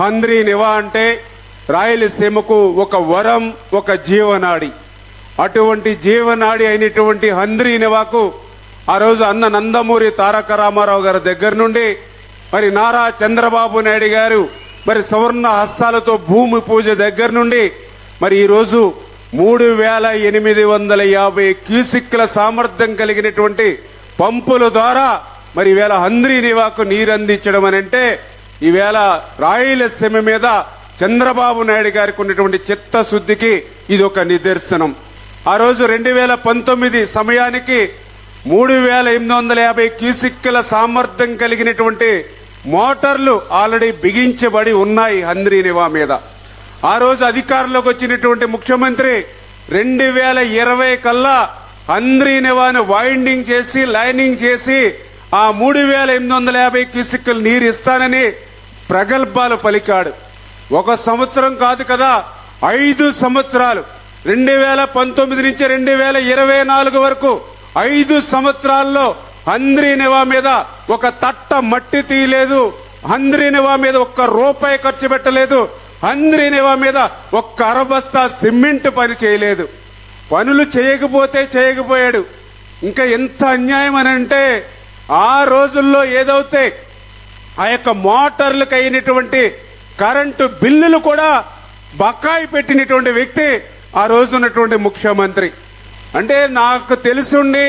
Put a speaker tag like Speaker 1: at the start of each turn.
Speaker 1: హంద్రీ నివా అంటే రాయలసీమకు ఒక వరం ఒక జీవనాడి. అటువంటి జీవనాడి అయినటువంటి హంద్రీ నివాకు ఆ రోజు అన్న నందమూరి తారక రామారావు గారి దగ్గర నుండి మరి నారా చంద్రబాబు నాయుడు గారు మరి సువర్ణ హస్తాలతో భూమి పూజ దగ్గర నుండి మరి ఈరోజు మూడు వేల ఎనిమిది వందల యాభై క్యూసిక్ల సామర్థ్యం కలిగినటువంటి పంపుల ద్వారా మరి వేల హంద్రీ నివాకు నీరు అందించడం అని అంటే ఈవేళ రాయలసీమ మీద చంద్రబాబు నాయుడు గారికి ఉన్నటువంటి చిత్తశుద్ధికి ఇది ఒక నిదర్శనం. ఆ రోజు రెండు వేల పంతొమ్మిది సమయానికి మూడు వేల ఎనిమిది వందల యాభై క్యూసిక్ల సామర్థ్యం కలిగినటువంటి మోటార్లు ఆల్రెడీ బిగించబడి ఉన్నాయి హంద్రీ నివా మీద. ఆ రోజు అధికారంలోకి వచ్చినటువంటి ముఖ్యమంత్రి రెండు వేల ఇరవై కల్లా హంద్రీ నివాను వైండింగ్ చేసి లైనింగ్ చేసి ఆ మూడు వేల ఎనిమిది వందల యాభై క్యూసిక్లు నీరు ఇస్తానని ప్రగల్భాలు పలికాడు. ఒక సంవత్సరం కాదు కదా ఐదు సంవత్సరాలు. రెండు వేల పంతొమ్మిది నుంచి రెండు వేల ఇరవై నాలుగు వరకు ఐదు సంవత్సరాల్లో హంద్రీనివా మీద ఒక తట్ట మట్టి తీయలేదు. హంద్రీనివా మీద ఒక్క రూపాయి ఖర్చు పెట్టలేదు. హంద్రీనివా మీద ఒక్క అరబస్తా సిమెంట్ పని చేయలేదు. పనులు చేయకపోతే చేయకపోయాడు. ఇంకా ఎంత అన్యాయం అని అంటే ఆ రోజుల్లో ఏదైతే ఆ యొక్క మోటార్లకు అయినటువంటి కరెంటు బిల్లులు కూడా బకాయి పెట్టినటువంటి వ్యక్తి ఆ రోజు ఉన్నటువంటి ముఖ్యమంత్రి. అంటే నాకు తెలుసుండి